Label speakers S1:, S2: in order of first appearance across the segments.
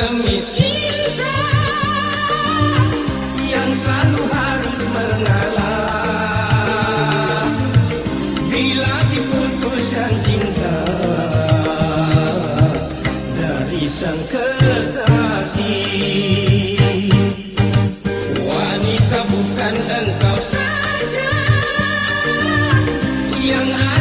S1: pengemis yang selalu harus mengalah. Bila diputuskan cinta dari sang kekasih wanita bukan engkau saja yang ada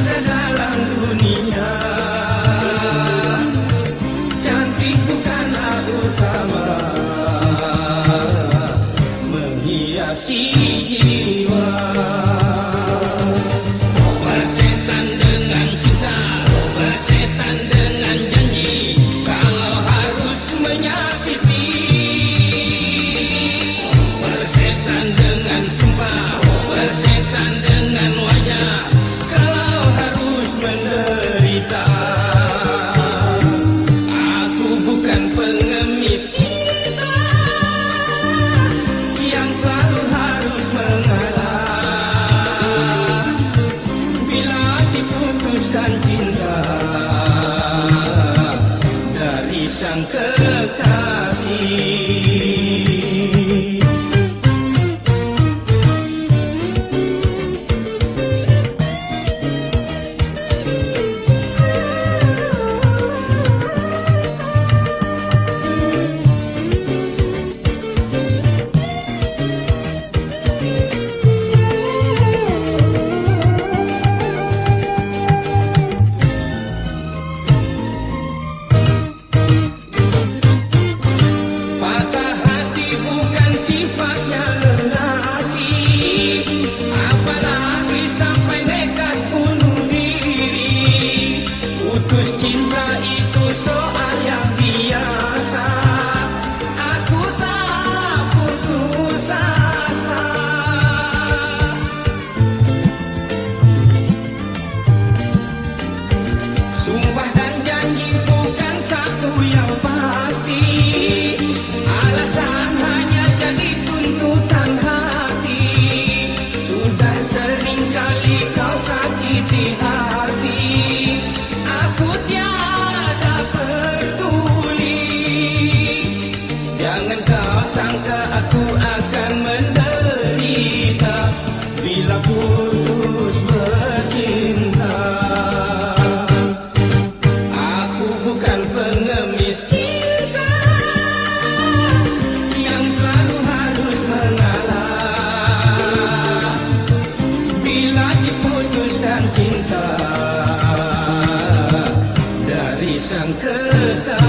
S1: jiwa Chimba. sangka aku akan menderita bila putus bercinta. Aku bukan pengemis cinta yang selalu harus mengalah. Bila diputuskan cinta dari sang kekasih